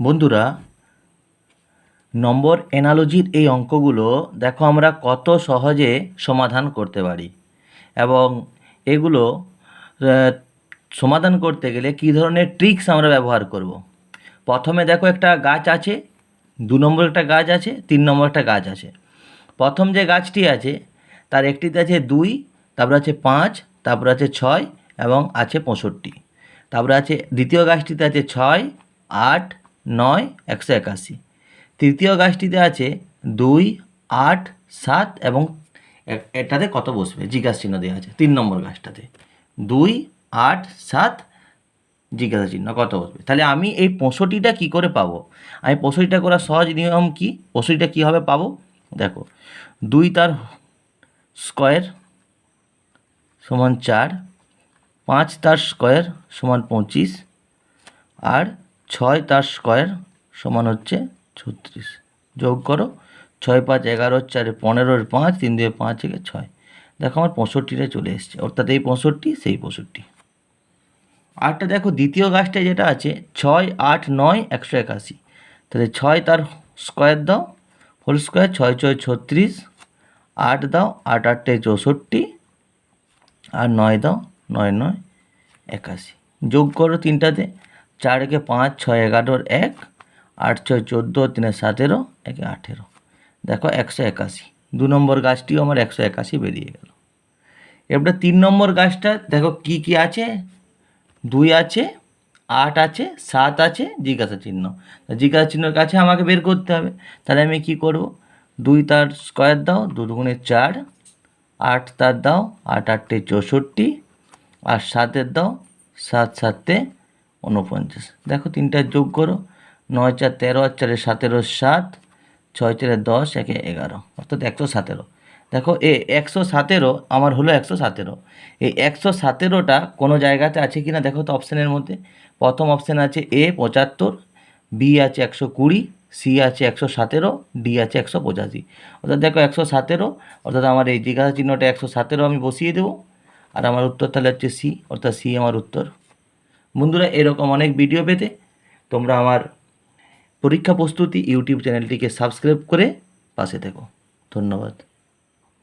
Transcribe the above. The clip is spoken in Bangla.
বন্ধুরা, নম্বর এনালজির এই অঙ্কগুলো দেখো আমরা কত সহজে সমাধান করতে পারি। এবং এগুলো সমাধান করতে গেলে কী ধরনের ট্রিক্স আমরা ব্যবহার করব। প্রথমে দেখো একটা গাছ আছে, দু নম্বর একটা গাছ আছে, তিন নম্বর একটা গাছ আছে। প্রথম যে গাছটি আছে, তার একটিতে আছে দুই, তারপর আছে পাঁচ, তারপর আছে ছয় এবং আছে পঁয়ষট্টি। তারপরে আছে, দ্বিতীয় গাছটিতে আছে ছয়, আট নয় একশো একাশি। তৃতীয় গাছটিতে আছে দুই, আট, সাত এবং এটাতে কত বসবে? জিজ্ঞাসা চিহ্ন দেওয়া আছে। তিন নম্বর গাছটাতে। দুই, আট, সাত জিজ্ঞাসা চিহ্ন কত বসবে? তাহলে আমি এই পঁয়ষট্টিটা কী করে পাবো? আমি পঁয়ষট্টিটা করার সহজ নিয়ম কি? পঁয়ষট্টিটা কীভাবে পাবো? দেখো, দুই তার স্কোয়ার সমান চার, পাঁচ তার স্কোয়ার সমান পঁচিশ, আর ছয় তার স্কোয়ার সমান হচ্ছে ছত্রিশ। যোগ করো, ছয় পাঁচ এগারো চারে পনেরোর পাঁচ, তিন দুয়ে পাঁচ একে ছয়। দেখো আমার পঁয়ষট্টিটা চলে এসছে, অর্থাৎ এই পঁয়ষট্টি, সেই পঁয়ষট্টি। আরটা দেখো, দ্বিতীয় গাছটা যেটা আছে, ছয়, আট, নয়, একশো একাশি। তাহলে ছয় তার স্কোয়ার দাও, হোল স্কোয়ার, ছয় ছয়, ছত্রিশ। আট দাও, আট আটটায় চৌষট্টি। আর নয় দাও, নয় নয়, একাশি। যোগ করো তিনটাতে চার একে পাঁচ, ছয় এগারোর এক, আট, ছয় চোদ্দ, তিনে সতেরো, একে আঠেরো। দেখো একশো একাশি। দু নম্বর গাছটিও আমার একশো একাশি বেরিয়ে গেল। এবারে তিন নম্বর গাছটা দেখো কি কি আছে? দুই আছে, আট আছে, সাত আছে, জিজ্ঞাসা চিহ্ন। জিজ্ঞাসা চিহ্নের কাছে আমাকে বের করতে হবে। তাহলে আমি কি করব? দুই তার স্কোয়ার দাও, দু দুগুণে চার, আট তার দাও, আট আটটে চৌষট্টি, আর সাতের দাও, সাত সাতে উনপঞ্চাশ দেখো তিনটা যোগ করো। নয় চার তেরো আর চারে সতেরো, সাত। ছয় চারে দশ, একে এগারো। অর্থাৎ একশো সতেরো। দেখো, এ একশো সতেরো আমার হলো একশো সতেরো। এই একশো সতেরোটা কোনো জায়গাতে আছে কি না দেখো তো অপশানের মধ্যে। প্রথম অপশান আছে এ পঁচাত্তর, বি আছে একশো কুড়ি, সি আছে একশো সতেরো, ডি আছে একশো পঁচাশি। অর্থাৎ দেখো একশো সতেরো, অর্থাৎ আমার এই জিজ্ঞাসা চিহ্নটা একশো সতেরো আমি বসিয়ে দেবো। আর আমার উত্তর তাহলে হচ্ছে সি, অর্থাৎ সি আমার উত্তর। বন্ধুরা, এরকম অনেক ভিডিও পেতে তোমরা আমার পরীক্ষা প্রস্তুতি ইউটিউব চ্যানেলটিকে সাবস্ক্রাইব করে পাশে থেকো। ধন্যবাদ।